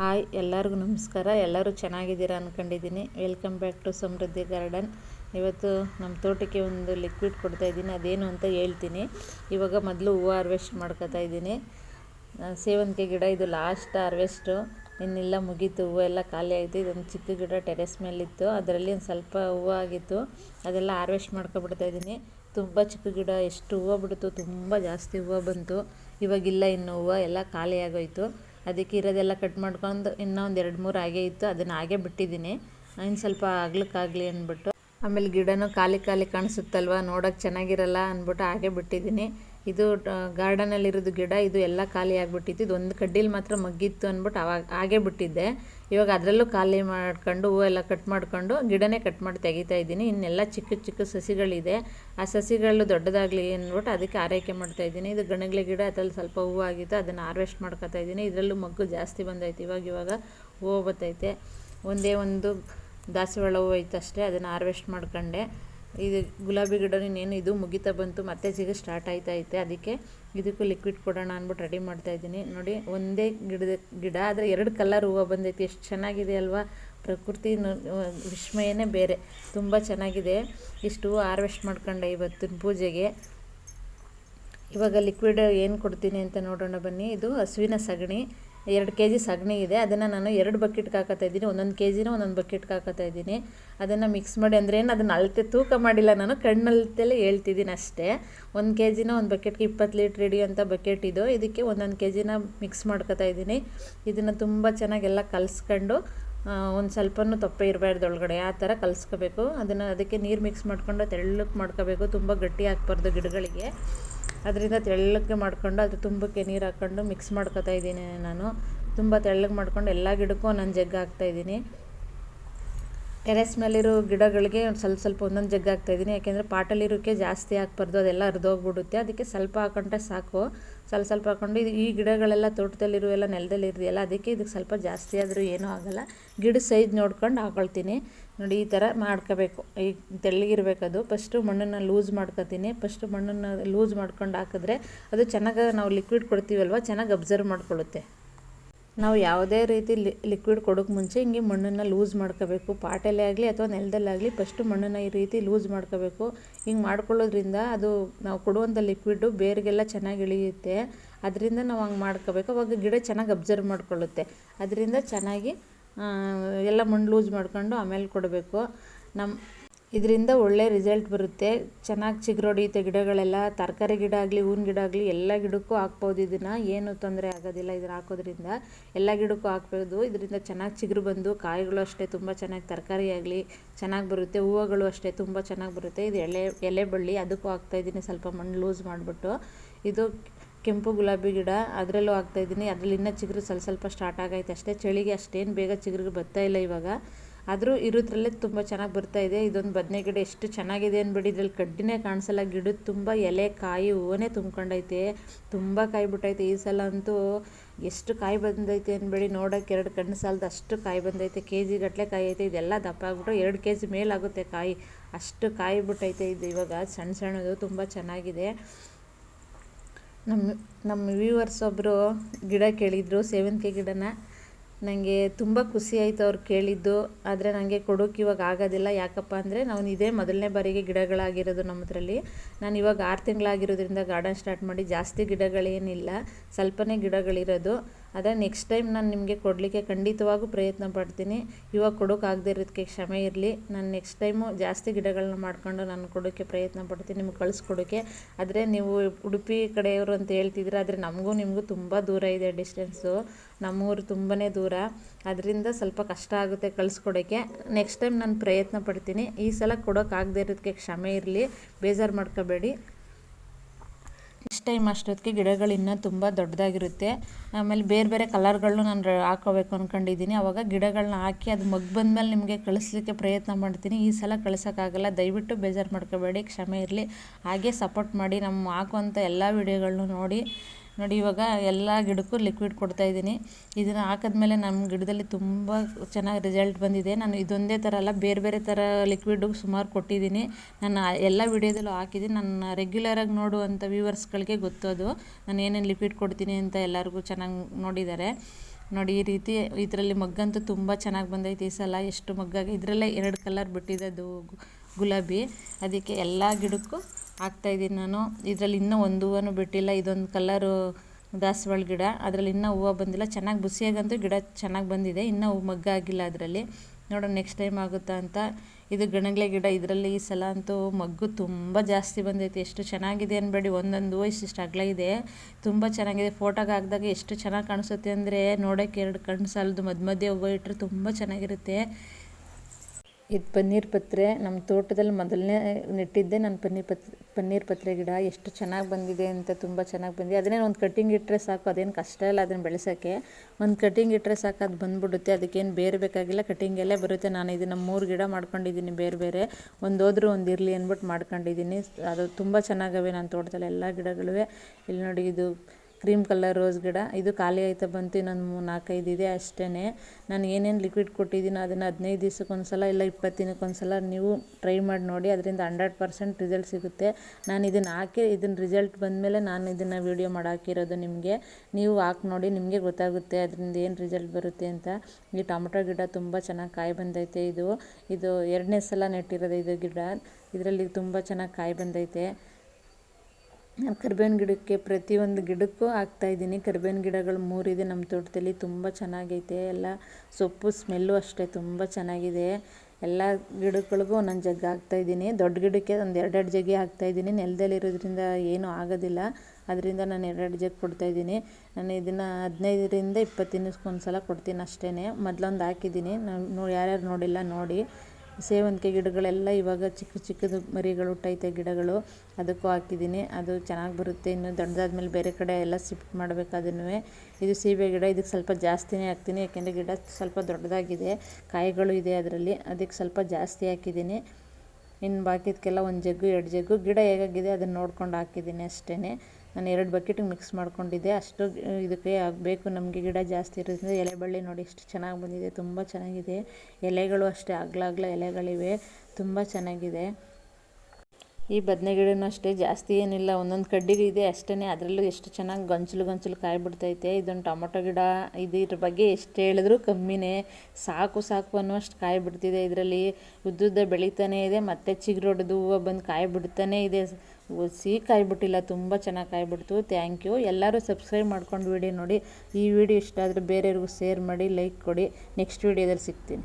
Hi, ಎಲ್ಲರಿಗೂ ನಮಸ್ಕಾರ. ಎಲ್ಲರೂ ಚೆನ್ನಾಗಿದ್ದೀರಾ ಅಂದ್ಕೊಂಡಿದ್ದೀನಿ welcome back to Samruddhi garden ಇವತ್ತು ನಮ್ಮ ತೋಟಕ್ಕೆ ಒಂದು ಲಿಕ್ವಿಡ್ ಕೊಡ್ತಾ ಇದ್ದೀನಿ. ಅದೇನು ಅಂತ ಹೇಳ್ತೀನಿ. ಇವಾಗ ಮೊದಲು ಹೂವು ಹಾರ್ವೆಸ್ಟ್ ಮಾಡ್ಕೋತಾ ಇದ್ದೀನಿ. ಸೇವಂತಿಗೆ ಗಿಡ, ಇದು ಲಾಸ್ಟ್ ಹಾರ್ವೆಸ್ಟು ಇನ್ನೆಲ್ಲ ಮುಗೀತು, ಹೂವು ಎಲ್ಲ ಖಾಲಿ ಆಯಿತು. ಇದೊಂದು ಚಿಕ್ಕ ಗಿಡ ಟೆರೆಸ್ ಮೇಲಿತ್ತು. ಅದರಲ್ಲಿ ಒಂದು ಸ್ವಲ್ಪ ಹೂವು ಆಗಿತ್ತು. ಅದೆಲ್ಲ ಹಾರ್ವೆಸ್ಟ್ ಮಾಡ್ಕೊಬಿಡ್ತಾ ಇದ್ದೀನಿ. ತುಂಬ ಚಿಕ್ಕ ಗಿಡ, ಎಷ್ಟು ಹೂವು ಬಿಡ್ತು, ತುಂಬ ಜಾಸ್ತಿ ಹೂವು ಬಂತು. ಇವಾಗಿಲ್ಲ ಇನ್ನು ಹೂವು ಎಲ್ಲ ಖಾಲಿ ಆಗೋಯ್ತು. ಅದಕ್ಕೆ ಇರೋದೆಲ್ಲ ಕಟ್ ಮಾಡ್ಕೊಂಡು ಇನ್ನೂ ಒಂದು ಎರಡು ಮೂರು ಹಾಗೆ ಇತ್ತು. ಅದನ್ನು ಹಾಗೆ ಬಿಟ್ಟಿದ್ದೀನಿ. ಇನ್ನು ಸ್ವಲ್ಪ ಆಗ್ಲಿಕ್ಕಾಗಲಿ ಅಂದ್ಬಿಟ್ಟು. ಆಮೇಲೆ ಗಿಡನೂ ಖಾಲಿ ಖಾಲಿ ಕಾಣಿಸುತ್ತಲ್ವ? ನೋಡೋಕೆ ಚೆನ್ನಾಗಿರಲ್ಲ ಅಂದ್ಬಿಟ್ಟು ಹಾಗೆ ಬಿಟ್ಟಿದ್ದೀನಿ. ಇದು ಗಾರ್ಡನಲ್ಲಿರೋದು ಗಿಡ, ಇದು ಎಲ್ಲ ಖಾಲಿ ಆಗಿಬಿಟ್ಟಿತ್ತು. ಇದು ಒಂದು ಕಡ್ಡಿಲಿ ಮಾತ್ರ ಮಗ್ಗಿತ್ತು ಅಂದ್ಬಿಟ್ಟು ಅವಾಗ ಹಾಗೆ ಬಿಟ್ಟಿದ್ದೆ. ಇವಾಗ ಅದರಲ್ಲೂ ಖಾಲಿ ಮಾಡ್ಕೊಂಡು ಹೂವೆಲ್ಲ ಕಟ್ ಮಾಡ್ಕೊಂಡು ಗಿಡನೇ ಕಟ್ ಮಾಡಿ ತೆಗಿತಾ ಇದ್ದೀನಿ. ಇನ್ನೆಲ್ಲ ಚಿಕ್ಕ ಚಿಕ್ಕ ಸಸಿಗಳಿದೆ. ಆ ಸಸಿಗಳು ದೊಡ್ಡದಾಗಲಿ ಅಂದ್ಬಿಟ್ಟು ಅದಕ್ಕೆ ಆರೈಕೆ ಮಾಡ್ತಾ ಇದ್ದೀನಿ. ಇದು ಗಣಗಳ ಗಿಡ, ಅದರಲ್ಲಿ ಸ್ವಲ್ಪ ಹೂವು ಆಗಿತ್ತು, ಅದನ್ನು ಹಾರ್ವೆಸ್ಟ್ ಮಾಡ್ಕೊತಾ ಇದ್ದೀನಿ. ಇದರಲ್ಲೂ ಮಗ್ಗು ಜಾಸ್ತಿ ಬಂದೈತೆ. ಇವಾಗ ಇವಾಗ ಹೂವು ಬತ್ತೈತೆ. ಒಂದೇ ಒಂದು ದಾಸವಾಳ ಹೂವು ಐತೆ ಅಷ್ಟೇ ಅದನ್ನು ಹಾರ್ವೆಸ್ಟ್ ಮಾಡ್ಕೊಂಡೆ. ಇದು ಗುಲಾಬಿ ಗಿಡ ಇನ್ನೇನು ಇದು ಮುಗಿತಾ ಬಂತು, ಮತ್ತೆ ಸಿಗ ಸ್ಟಾರ್ಟ್ ಆಯ್ತಾ ಐತೆ. ಅದಕ್ಕೆ ಇದಕ್ಕೂ ಲಿಕ್ವಿಡ್ ಕೊಡೋಣ ಅಂದ್ಬಿಟ್ಟು ರೆಡಿ ಮಾಡ್ತಾ ಇದ್ದೀನಿ. ನೋಡಿ, ಒಂದೇ ಗಿಡದ ಗಿಡ, ಆದರೆ ಎರಡು ಕಲರ್ ಹೂವು ಬಂದೈತಿ. ಎಷ್ಟು ಚೆನ್ನಾಗಿದೆ ಅಲ್ವಾ? ಪ್ರಕೃತಿ ವಿಸ್ಮಯನೇ ಬೇರೆ. ತುಂಬ ಚೆನ್ನಾಗಿದೆ. ಇಷ್ಟು ಹೂವು ಹಾರ್ವೆಸ್ಟ್ ಮಾಡ್ಕೊಂಡೆ ಇವತ್ತಿನ ಪೂಜೆಗೆ. ಇವಾಗ ಲಿಕ್ವಿಡ್ ಏನು ಕೊಡ್ತೀನಿ ಅಂತ ನೋಡೋಣ ಬನ್ನಿ. ಇದು ಹಸುವಿನ ಸಗಣಿ. ಎರಡು ಕೆ ಜಿ ಸಗಣಿ ಇದೆ. ಅದನ್ನು ನಾನು ಎರಡು ಬಕೆಟ್ಗೆ ಹಾಕತ್ತಾ ಇದ್ದೀನಿ. ಒಂದೊಂದು ಕೆ ಜಿನ ಒಂದೊಂದು ಬಕೆಟ್ಗೆ ಹಾಕತ್ತಾ ಇದ್ದೀನಿ. ಅದನ್ನು ಮಿಕ್ಸ್ ಮಾಡಿ ಅಂದರೆ ಏನು ಅದನ್ನು ಅಳತೆ ತೂಕ ಮಾಡಿಲ್ಲ ನಾನು ಕಣ್ಣಲ್ತೆಲ್ಲ ಹೇಳ್ತಿದ್ದೀನಿ ಅಷ್ಟೇ. ಒಂದು ಕೆ ಜಿನ ಒಂದು ಬಕೆಟ್ಗೆ ಇಪ್ಪತ್ತು ಲೀಟ್ರ್ ಅಂತ ಬಕೆಟ್ ಇದು. ಇದಕ್ಕೆ ಒಂದೊಂದು ಕೆ ಜಿನ ಮಿಕ್ಸ್ ಮಾಡ್ಕೋತಾ ಇದ್ದೀನಿ. ಇದನ್ನು ತುಂಬ ಚೆನ್ನಾಗೆಲ್ಲ ಕಲಿಸ್ಕೊಂಡು ಒಂದು ಸ್ವಲ್ಪನೂ ತೊಪ್ಪೆ ಇರಬಾರ್ದು ಒಳಗಡೆ. ಆ ಥರ ಕಲಿಸ್ಕೋಬೇಕು. ಅದನ್ನು ಅದಕ್ಕೆ ನೀರು ಮಿಕ್ಸ್ ಮಾಡಿಕೊಂಡು ತೆಳ್ಳಕ್ಕೆ ಮಾಡ್ಕೋಬೇಕು. ತುಂಬ ಗಟ್ಟಿ ಹಾಕ್ಬಾರ್ದು ಗಿಡಗಳಿಗೆ. ಅದರಿಂದ ತೆಳ್ಳಗೆ ಮಾಡ್ಕೊಂಡು ಅದು ತುಂಬಕ್ಕೆ ನೀರು ಹಾಕ್ಕೊಂಡು ಮಿಕ್ಸ್ ಮಾಡ್ಕೊತಾ ಇದ್ದೀನಿ ನಾನು. ತುಂಬ ತೆಳ್ಳಗೆ ಮಾಡ್ಕೊಂಡು ಎಲ್ಲ ಗಿಡಕ್ಕೂ ಒಂದೊಂದು ಜಗ್ಗ ಹಾಕ್ತಾಯಿದ್ದೀನಿ ಟೆರೆಸ್ ಮೇಲಿರೋ ಗಿಡಗಳಿಗೆ ಒಂದು ಸ್ವಲ್ಪ ಸ್ವಲ್ಪ ಒಂದೊಂದು ಜಗ್ಗ ಹಾಕ್ತಾಯಿದ್ದೀನಿ ಯಾಕೆಂದರೆ ಪಾಟಲ್ಲಿರೋಕ್ಕೆ ಜಾಸ್ತಿ ಹಾಕ್ಬಾರ್ದು, ಅದೆಲ್ಲ ಹರಿದೋಗ್ಬಿಡುತ್ತೆ. ಅದಕ್ಕೆ ಸ್ವಲ್ಪ ಹಾಕೊಂಡ್ರೆ ಸಾಕು. ಸ್ವಲ್ಪ ಸ್ವಲ್ಪ ಹಾಕೊಂಡು ಇದು ಈ ಗಿಡಗಳೆಲ್ಲ ತೋಟದಲ್ಲಿರುವೆಲ್ಲ ಎಲ್ಲ ನೆಲದಲ್ಲಿ ಇರೋದಿಲ್ಲ ಅದಕ್ಕೆ ಇದಕ್ಕೆ ಸ್ವಲ್ಪ ಜಾಸ್ತಿ ಆದರೂ ಏನೂ ಆಗೋಲ್ಲ. ಗಿಡ ಸೈಜ್ ನೋಡ್ಕೊಂಡು ಹಾಕೊಳ್ತೀನಿ. ನೋಡಿ, ಈ ಥರ ಮಾಡ್ಕೋಬೇಕು. ಈ ಅದು. ಫಸ್ಟು ಮಣ್ಣನ್ನು ಲೂಸ್ ಮಾಡ್ಕೊತೀನಿ. ಫಸ್ಟು ಮಣ್ಣನ್ನು ಲೂಸ್ ಮಾಡ್ಕೊಂಡು ಹಾಕಿದ್ರೆ ಅದು ಚೆನ್ನಾಗಿ ನಾವು ಲಿಕ್ವಿಡ್ ಕೊಡ್ತೀವಲ್ವ, ಚೆನ್ನಾಗಿ ಅಬ್ಸರ್ವ್ ಮಾಡ್ಕೊಳ್ಳುತ್ತೆ. ನಾವು ಯಾವುದೇ ರೀತಿ ಲಿಕ್ವಿಡ್ ಕೊಡೋಕ್ಕೆ ಮುಂಚೆ ಹಿಂಗೆ ಮಣ್ಣನ್ನು ಲೂಸ್ ಮಾಡ್ಕೋಬೇಕು. ಪಾಟಲ್ಲೇ ಆಗಲಿ ಅಥವಾ ನೆಲದಲ್ಲಾಗಲಿ ಫಸ್ಟು ಮಣ್ಣನ್ನು ಈ ರೀತಿ ಲೂಸ್ ಮಾಡ್ಕೋಬೇಕು. ಹಿಂಗೆ ಮಾಡ್ಕೊಳ್ಳೋದ್ರಿಂದ ಅದು ನಾವು ಕೊಡುವಂಥ ಲಿಕ್ವಿಡ್ಡು ಬೇರಿಗೆಲ್ಲ ಚೆನ್ನಾಗಿ ಇಳಿಯುತ್ತೆ. ಅದರಿಂದ ನಾವು ಹಂಗೆ ಮಾಡ್ಕೋಬೇಕು. ಅವಾಗ ಗಿಡ ಚೆನ್ನಾಗಿ ಅಬ್ಸರ್ವ್ ಮಾಡ್ಕೊಳ್ಳುತ್ತೆ. ಅದರಿಂದ ಚೆನ್ನಾಗಿ ಎಲ್ಲ ಮಣ್ಣು ಲೂಸ್ ಮಾಡ್ಕೊಂಡು ಆಮೇಲೆ ಕೊಡಬೇಕು. ನಮ್ಮ ಇದರಿಂದ ಒಳ್ಳೆ ರಿಸಲ್ಟ್ ಬರುತ್ತೆ. ಚೆನ್ನಾಗಿ ಚಿಗುರೊಡೆಯುತ್ತೆ ಗಿಡಗಳೆಲ್ಲ, ತರಕಾರಿ ಗಿಡ ಆಗಲಿ, ಹೂವಿನ ಗಿಡ ಆಗಲಿ, ಎಲ್ಲ ಗಿಡಕ್ಕೂ ಹಾಕ್ಬೋದು ಇದನ್ನು. ಏನು ತೊಂದರೆ ಆಗೋದಿಲ್ಲ ಇದನ್ನು ಹಾಕೋದ್ರಿಂದ. ಎಲ್ಲ ಗಿಡಕ್ಕೂ ಹಾಕ್ಬೋದು. ಇದರಿಂದ ಚೆನ್ನಾಗಿ ಚಿಗುರು ಬಂದು ಕಾಯಿಗಳು ಅಷ್ಟೇ ತುಂಬ ಚೆನ್ನಾಗಿ ತರಕಾರಿ ಆಗಲಿ ಚೆನ್ನಾಗಿ ಬರುತ್ತೆ. ಹೂವುಗಳು ಅಷ್ಟೇ ತುಂಬ ಚೆನ್ನಾಗಿ ಬರುತ್ತೆ. ಇದು ಎಲೆ ಎಲೆ ಬಳ್ಳಿ ಅದಕ್ಕೂ ಹಾಕ್ತಾಯಿದ್ದೀನಿ ಸ್ವಲ್ಪ ಮಣ್ಣು ಲೂಸ್ ಮಾಡಿಬಿಟ್ಟು. ಇದು ಕೆಂಪು ಗುಲಾಬಿ ಗಿಡ ಅದರಲ್ಲೂ ಹಾಕ್ತಾಯಿದ್ದೀನಿ ಅದರಲ್ಲಿ ಇನ್ನೂ ಚಿಗುರು ಸ್ವಲ್ಪ ಸ್ವಲ್ಪ ಸ್ಟಾರ್ಟ್ ಆಗೈತೆ ಅಷ್ಟೇ ಚಳಿಗೆ ಅಷ್ಟೇನು ಬೇಗ ಚಿಗುರು ಬರ್ತಾ ಇಲ್ಲ ಇವಾಗ. ಆದರೂ ಇರೋದ್ರಲ್ಲೇ ತುಂಬ ಚೆನ್ನಾಗಿ ಬರ್ತಾ ಇದೆ. ಇದೊಂದು ಬದನೆ ಗಿಡ ಎಷ್ಟು ಚೆನ್ನಾಗಿದೆ ಅಂದ್ಬಿಡಿ ಇದ್ರಲ್ಲಿ ಕಡ್ಡಿನೇ ಕಾಣಿಸಲ್ಲ. ಗಿಡದ ತುಂಬ ಎಲೆ, ಕಾಯಿ ಹೂವನೇ ತುಂಬ್ಕೊಂಡೈತೆ. ತುಂಬ ಕಾಯಿ ಬಿಟ್ಟೈತೆ. ಈ ಸಲ ಅಂತೂ ಎಷ್ಟು ಕಾಯಿ ಬಂದೈತೆ ಅಂದ್ಬಿಡಿ ನೋಡೋಕೆ ಎರಡು ಕಣ್ಣು ಸಾಲದ ಅಷ್ಟು ಕಾಯಿ ಬಂದೈತೆ. ಕೆ ಜಿ ಗಟ್ಟಲೆ ಕಾಯಿ ಐತೆ. ಇದೆಲ್ಲ ದಪ್ಪ ಆಗ್ಬಿಟ್ಟು ಎರಡು ಕೆ ಜಿ ಮೇಲಾಗುತ್ತೆ ಕಾಯಿ. ಅಷ್ಟು ಕಾಯಿ ಬಿಟ್ಟೈತೆ ಇದು ಇವಾಗ. ಸಣ್ಣ ಸಣ್ಣದು ತುಂಬ ಚೆನ್ನಾಗಿದೆ. ನಮ್ಮ ನಮ್ಮ ವ್ಯೂವರ್ಸ್ ಒಬ್ಬರು ಗಿಡ ಕೇಳಿದರು. ಸೇವಂತಿಗೆ ಗಿಡನ. ನನಗೆ ತುಂಬ ಖುಷಿ ಆಯಿತು ಅವ್ರು ಕೇಳಿದ್ದು. ಆದರೆ ನನಗೆ ಕೊಡೋಕೆ ಇವಾಗ ಆಗೋದಿಲ್ಲ. ಯಾಕಪ್ಪ ಅಂದರೆ ನಾವು ಇದೇ ಮೊದಲನೇ ಬಾರಿಗೆ ಗಿಡಗಳಾಗಿರೋದು ನಮ್ಮದ್ರಲ್ಲಿ. ನಾನು ಇವಾಗ ಆರು ತಿಂಗಳಾಗಿರೋದ್ರಿಂದ ಗಾರ್ಡನ್ ಸ್ಟಾರ್ಟ್ ಮಾಡಿ ಜಾಸ್ತಿ ಗಿಡಗಳೇನಿಲ್ಲ. ಸ್ವಲ್ಪನೇ ಗಿಡಗಳಿರೋದು. ಅದೇ ನೆಕ್ಸ್ಟ್ ಟೈಮ್ ನಾನು ನಿಮಗೆ ಕೊಡಲಿಕ್ಕೆ ಖಂಡಿತವಾಗೂ ಪ್ರಯತ್ನ ಪಡ್ತೀನಿ. ಇವಾಗ ಕೊಡೋಕ್ಕಾಗದೇ ಇರೋದಕ್ಕೆ ಕ್ಷಮೆ ಇರಲಿ. ನಾನು ನೆಕ್ಸ್ಟ್ ಟೈಮು ಜಾಸ್ತಿ ಗಿಡಗಳನ್ನ ಮಾಡ್ಕೊಂಡು ನಾನು ಕೊಡೋಕ್ಕೆ ಪ್ರಯತ್ನ ಪಡ್ತೀನಿ, ನಿಮ್ಗೆ ಕಳಿಸ್ಕೊಡೋಕ್ಕೆ ಆದರೆ ನೀವು ಉಡುಪಿ ಕಡೆಯವರು ಅಂತ ಹೇಳ್ತಿದ್ರೆ ಆದರೆ ನಮಗೂ ನಿಮಗೂ ತುಂಬ ದೂರ ಇದೆ ಡಿಸ್ಟೆನ್ಸು ನಮ್ಮೂರು ತುಂಬಾ ದೂರ. ಅದರಿಂದ ಸ್ವಲ್ಪ ಕಷ್ಟ ಆಗುತ್ತೆ ಕಳಿಸ್ಕೊಡೋಕ್ಕೆ ನೆಕ್ಸ್ಟ್ ಟೈಮ್ ನಾನು ಪ್ರಯತ್ನ ಪಡ್ತೀನಿ. ಈ ಸಲ ಕೊಡೋಕ್ಕಾಗದೇ ಇರೋದಕ್ಕೆ ಕ್ಷಮೆ ಇರಲಿ. ಬೇಜಾರು ಮಾಡ್ಕೋಬೇಡಿ. ನೆಕ್ಸ್ಟ್ ಟೈಮ್ ಅಷ್ಟೊತ್ತಿಗೆ ಗಿಡಗಳು ಇನ್ನೂ ತುಂಬ ದೊಡ್ಡದಾಗಿರುತ್ತೆ. ಆಮೇಲೆ ಬೇರೆ ಬೇರೆ ಕಲರ್ಗಳನ್ನೂ ನಾನು ಹಾಕೋಬೇಕು ಅಂದ್ಕೊಂಡಿದ್ದೀನಿ ಅವಾಗ ಗಿಡಗಳನ್ನ ಹಾಕಿ ಅದು ಮಗ್ ಬಂದಮೇಲೆ ನಿಮಗೆ ಕಳಿಸ್ಲಿಕ್ಕೆ ಪ್ರಯತ್ನ ಮಾಡ್ತೀನಿ. ಈ ಸಲ ಕಳ್ಸೋಕ್ಕಾಗಲ್ಲ. ದಯವಿಟ್ಟು ಬೇಜಾರು ಮಾಡ್ಕೋಬೇಡಿ. ಕ್ಷಮೆ ಇರಲಿ. ಹಾಗೆ ಸಪೋರ್ಟ್ ಮಾಡಿ. ನಮ್ಮ ಹಾಕುವಂಥ ಎಲ್ಲ ವಿಡಿಯೋಗಳನ್ನೂ ನೋಡಿ. ನೋಡಿ, ಇವಾಗ ಎಲ್ಲ ಗಿಡಕ್ಕೂ ಲಿಕ್ವಿಡ್ ಕೊಡ್ತಾಯಿದ್ದೀನಿ ಇದನ್ನು ಹಾಕಿದ್ಮೇಲೆ ನಮ್ಮ ಗಿಡದಲ್ಲಿ ತುಂಬ ಚೆನ್ನಾಗಿ ರಿಸಲ್ಟ್ ಬಂದಿದೆ. ನಾನು ಇದೊಂದೇ ಥರ ಅಲ್ಲ, ಬೇರೆ ಬೇರೆ ಥರ ಲಿಕ್ವಿಡು ಸುಮಾರು ಕೊಟ್ಟಿದ್ದೀನಿ. ನಾನು ಎಲ್ಲ ವಿಡಿಯೋದಲ್ಲೂ ಹಾಕಿದ್ದೀನಿ. ನನ್ನ ರೆಗ್ಯುಲರಾಗಿ ನೋಡುವಂಥ ವ್ಯೂವರ್ಸ್ಗಳಿಗೆ ಗೊತ್ತು ಅದು ನಾನು ಏನೇನು ಲಿಕ್ವಿಡ್ ಕೊಡ್ತೀನಿ ಅಂತ ಎಲ್ಲರಿಗೂ ಚೆನ್ನಾಗಿ ನೋಡಿದ್ದಾರೆ ನೋಡಿ, ಈ ರೀತಿ ಇದರಲ್ಲಿ ಮಗ್ಗಂತೂ ತುಂಬ ಚೆನ್ನಾಗಿ ಬಂದೈತೆ ಈ ಸಲ. ಎಷ್ಟು ಮಗ್ಗಾಗಿ ಇದರಲ್ಲೇ ಎರಡು ಕಲರ್ ಬಿಟ್ಟಿದೆ ಅದು ಗುಲಾಬಿ. ಅದಕ್ಕೆ ಎಲ್ಲ ಗಿಡಕ್ಕೂ ಹಾಕ್ತಾಯಿದ್ದೀನಿ ನಾನು. ಇದರಲ್ಲಿ ಇನ್ನೂ ಒಂದು ಹೂವನೂ ಬಿಟ್ಟಿಲ್ಲ. ಇದೊಂದು ಕಲ್ಲರು ದಾಸವಾಳ ಗಿಡ. ಅದರಲ್ಲಿ ಇನ್ನೂ ಹೂವು ಬಂದಿಲ್ಲ. ಚೆನ್ನಾಗಿ ಬುಸಿಯಾಗಂತೂ ಗಿಡ ಚೆನ್ನಾಗಿ ಬಂದಿದೆ. ಇನ್ನೂ ಮಗ್ಗಾಗಿಲ್ಲ ಅದರಲ್ಲಿ. ನೋಡೋಣ ನೆಕ್ಸ್ಟ್ ಟೈಮ್ ಆಗುತ್ತಾ ಅಂತ. ಇದು ಗಣಗಲೆ ಗಿಡ. ಇದರಲ್ಲಿ ಈ ಸಲ ಅಂತೂ ಮಗ್ಗು ತುಂಬ ಜಾಸ್ತಿ ಬಂದೈತೆ. ಎಷ್ಟು ಚೆನ್ನಾಗಿದೆ ಅನ್ಬೇಡಿ. ಒಂದೊಂದು ಹೂವು ಇಷ್ಟಿಷ್ಟು ಅಗಲ ಇದೆ. ತುಂಬ ಚೆನ್ನಾಗಿದೆ. ಫೋಟೋಗೆ ಹಾಕಿದಾಗ ಎಷ್ಟು ಚೆನ್ನಾಗಿ ಕಾಣಿಸುತ್ತೆ ಅಂದರೆ ನೋಡೋಕ್ಕೆ ಎರಡು ಕಣ್ಣು ಸಾಲದು. ಮಧ್ಯ ಮಧ್ಯೆ ಹೂವು ಇಟ್ಟರೆ ತುಂಬ ಚೆನ್ನಾಗಿರುತ್ತೆ. ಇದು ಪನ್ನೀರ್ ಪತ್ರೆ, ನಮ್ಮ ತೋಟದಲ್ಲಿ ಮೊದಲನೇ ನೆಟ್ಟಿದ್ದೆ. ನಾನು ಪನ್ನೀರ್ ಪತ್, ಪನ್ನೀರ್ ಪತ್ರೆ ಗಿಡ. ಎಷ್ಟು ಚೆನ್ನಾಗಿ ಬಂದಿದೆ ಅಂತ ತುಂಬ ಚೆನ್ನಾಗಿ ಬಂದಿದೆ. ಅದನ್ನೇ ಒಂದು ಕಟ್ಟಿಂಗ್ ಇಟ್ಟರೆ ಸಾಕು. ಅದೇನು ಕಷ್ಟ ಇಲ್ಲ ಅದನ್ನು ಬೆಳೆಸೋಕ್ಕೆ. ಒಂದು ಕಟ್ಟಿಂಗ್ ಇಟ್ಟರೆ ಸಾಕು, ಅದು ಬಂದುಬಿಡುತ್ತೆ. ಅದಕ್ಕೇನು ಬೇರೆ ಬೇಕಾಗಿಲ್ಲ. ಕಟ್ಟಿಂಗೆಲ್ಲೇ ಬರುತ್ತೆ. ನಾನು ಇದನ್ನು ಮೂರು ಗಿಡ ಮಾಡ್ಕೊಂಡಿದ್ದೀನಿ ಬೇರೆ ಬೇರೆ. ಒಂದು ಹೋದ್ರೂ ಒಂದು ಇರಲಿ ಅಂದ್ಬಿಟ್ಟು ಮಾಡ್ಕೊಂಡಿದ್ದೀನಿ. ಅದು ತುಂಬ ಚೆನ್ನಾಗವೆ. ನನ್ನ ತೋಟದಲ್ಲಿ ಎಲ್ಲ ಗಿಡಗಳು ಇಲ್ಲಿ ನೋಡಿ ಇದು ಕ್ರೀಮ್ ಕಲರ್ ರೋಸ್ ಗಿಡ, ಇದು ಖಾಲಿ ಆಯ್ತಾ ಬಂತು, ಇನ್ನೊಂದು ನಾಲ್ಕೈದು ಇದೆ ಅಷ್ಟೇ ನಾನು ಏನೇನು ಲಿಕ್ವಿಡ್ ಕೊಟ್ಟಿದ್ದೀನೋ ಅದನ್ನು ಹದಿನೈದು ದಿವ್ಸಕ್ಕೊಂದ್ಸಲ ಇಲ್ಲ ಇಪ್ಪತ್ತು ದಿನಕ್ಕೊಂದ್ಸಲ ನೀವು ಟ್ರೈ ಮಾಡಿ ನೋಡಿ, ಅದರಿಂದ ಹಂಡ್ರೆಡ್ ಪರ್ಸೆಂಟ್ ರಿಸಲ್ಟ್ ಸಿಗುತ್ತೆ. ನಾನು ಇದನ್ನು ಹಾಕಿ ಇದನ್ನ ರಿಸಲ್ಟ್ ಬಂದಮೇಲೆ ನಾನು ಇದನ್ನು ವೀಡಿಯೋ ಮಾಡಾಕಿರೋದು ನಿಮಗೆ. ನೀವು ಹಾಕಿ ನೋಡಿ, ನಿಮಗೆ ಗೊತ್ತಾಗುತ್ತೆ ಅದರಿಂದ ಏನು ರಿಸಲ್ಟ್ ಬರುತ್ತೆ ಅಂತ. ಈ ಟೊಮೊಟೊ ಗಿಡ ತುಂಬ ಚೆನ್ನಾಗಿ ಕಾಯಿ ಬಂದೈತೆ ಇದು. ಇದು ಎರಡನೇ ಸಲ ನೆಟ್ಟಿರೋದು ಇದು ಗಿಡ. ಇದರಲ್ಲಿ ತುಂಬ ಚೆನ್ನಾಗಿ ಕಾಯಿ ಬಂದೈತೆ. ನಾನು ಕರ್ಬೇವಿನ ಗಿಡಕ್ಕೆ ಪ್ರತಿಯೊಂದು ಗಿಡಕ್ಕೂ ಹಾಕ್ತಾಯಿದ್ದೀನಿ ಕರ್ಬೇವಿನ ಗಿಡಗಳು ಮೂರಿದೆ ನಮ್ಮ ತೋಟದಲ್ಲಿ ತುಂಬ ಚೆನ್ನಾಗೈತೆ. ಎಲ್ಲ ಸೊಪ್ಪು, ಸ್ಮೆಲ್ಲು ಅಷ್ಟೇ ತುಂಬ ಚೆನ್ನಾಗಿದೆ. ಎಲ್ಲ ಗಿಡಗಳಿಗೂ ಒಂದೊಂದು ಜಗ್ಗ ಹಾಕ್ತಾಯಿದ್ದೀನಿ ದೊಡ್ಡ ಗಿಡಕ್ಕೆ ಒಂದು ಎರಡೆರಡು ಜಗ್ಗಿ ನೆಲದಲ್ಲಿ ನೆಲದಲ್ಲಿರೋದ್ರಿಂದ ಏನೂ ಆಗೋದಿಲ್ಲ. ಅದರಿಂದ ನಾನು ಎರಡೆರಡು ಜಗ್ ಕೊಡ್ತಾಯಿದ್ದೀನಿ ನಾನು ಇದನ್ನು ಹದಿನೈದರಿಂದ ಇಪ್ಪತ್ತು ದಿನಕ್ಕೊಂದು ಸಲ ಕೊಡ್ತೀನಿ ಅಷ್ಟೇ ಮೊದಲೊಂದು ಹಾಕಿದ್ದೀನಿ. ನಾನು ಯಾರ್ಯಾರು ನೋಡಿಲ್ಲ, ನೋಡಿ. ಸೇವಂತಿಗೆ ಗಿಡಗಳೆಲ್ಲ ಇವಾಗ ಚಿಕ್ಕ ಚಿಕ್ಕದು ಮರಿಗಳು, ಹುಟ್ಟೈತೆ ಗಿಡಗಳು, ಅದಕ್ಕೂ ಹಾಕಿದ್ದೀನಿ. ಅದು ಚೆನ್ನಾಗಿ ಬರುತ್ತೆ. ಇನ್ನು ದೊಡ್ಡದಾದ್ಮೇಲೆ ಬೇರೆ ಕಡೆ ಎಲ್ಲ ಶಿಫ್ಟ್ ಮಾಡಬೇಕು ಇದು ಸೀಬೆ ಗಿಡ, ಇದಕ್ಕೆ ಸ್ವಲ್ಪ ಜಾಸ್ತಿನೇ ಹಾಕ್ತೀನಿ. ಯಾಕೆಂದರೆ ಗಿಡ ಸ್ವಲ್ಪ ದೊಡ್ಡದಾಗಿದೆ. ಕಾಯಿಗಳು ಇದೆ ಅದರಲ್ಲಿ. ಅದಕ್ಕೆ ಸ್ವಲ್ಪ ಜಾಸ್ತಿ ಹಾಕಿದ್ದೀನಿ. ಇನ್ನು ಬಾಕಿದಕ್ಕೆಲ್ಲ ಒಂದು ಜಗ್ಗು, ಎರಡು ಜಗ್ಗು. ಗಿಡ ಹೇಗಾಗಿದೆ ಅದನ್ನು ನೋಡ್ಕೊಂಡು ಹಾಕಿದ್ದೀನಿ ಅಷ್ಟೇ ನಾನು ಎರಡು ಬಕೆಟಿಗೆ ಮಿಕ್ಸ್ ಮಾಡ್ಕೊಂಡಿದ್ದೆ. ಅಷ್ಟು ಇದಕ್ಕೆ ಆಗಬೇಕು ನಮಗೆ ಗಿಡ ಜಾಸ್ತಿ ಇರೋದ್ರಿಂದ ಎಲೆ ಬಳ್ಳಿ ನೋಡಿ ಎಷ್ಟು ಚೆನ್ನಾಗಿ ಬಂದಿದೆ. ತುಂಬ ಚೆನ್ನಾಗಿದೆ. ಎಲೆಗಳು ಅಷ್ಟೇ ಅಗಲ ಅಗಲ ಎಲೆಗಳಿವೆ. ತುಂಬ ಚೆನ್ನಾಗಿದೆ. ಈ ಬದನೆ ಗಿಡನೂ ಅಷ್ಟೇ ಜಾಸ್ತಿ ಏನಿಲ್ಲ, ಒಂದೊಂದು ಕಡ್ಡಿಗೆ ಇದೆ ಅಷ್ಟೇ ಅದರಲ್ಲೂ ಎಷ್ಟು ಚೆನ್ನಾಗಿ ಗಂಚಲು ಗಂಚಲು ಕಾಯಿ ಬಿಡ್ತೈತೆ ಇದೊಂದು ಟೊಮೊಟೊ ಗಿಡ ಇದ್ರ ಬಗ್ಗೆ ಎಷ್ಟು ಹೇಳಿದ್ರು ಕಮ್ಮಿನೇ. ಸಾಕು ಸಾಕು ಅನ್ನುವಷ್ಟು ಕಾಯಿ ಬಿಡ್ತಿದೆ ಇದರಲ್ಲಿ. ಉದ್ದುದ್ದ ಬೆಳೀತಾನೆ ಇದೆ, ಮತ್ತೆ ಚಿಗುರೊಡೆದು ಹೂವು ಬಂದು ಕಾಯಿ ಬಿಡ್ತಾನೆ ಇದೆ. ಸಿಹಿ ಕಾಯಿ ಬಿಟ್ಟಿಲ್ಲ ತುಂಬ ಚೆನ್ನಾಗಿ ಕಾಯಿ ಬಿಡ್ತು ಥ್ಯಾಂಕ್ ಯು. ಎಲ್ಲರೂ ಸಬ್ಸ್ಕ್ರೈಬ್ ಮಾಡ್ಕೊಂಡು ವಿಡಿಯೋ ನೋಡಿ. ಈ ವಿಡಿಯೋ ಇಷ್ಟ ಆದರೆ ಬೇರೆಯವ್ರಿಗೂ ಶೇರ್ ಮಾಡಿ, ಲೈಕ್ ಕೊಡಿ. ನೆಕ್ಸ್ಟ್ ವಿಡಿಯೋದಲ್ಲಿ ಸಿಗ್ತೀನಿ.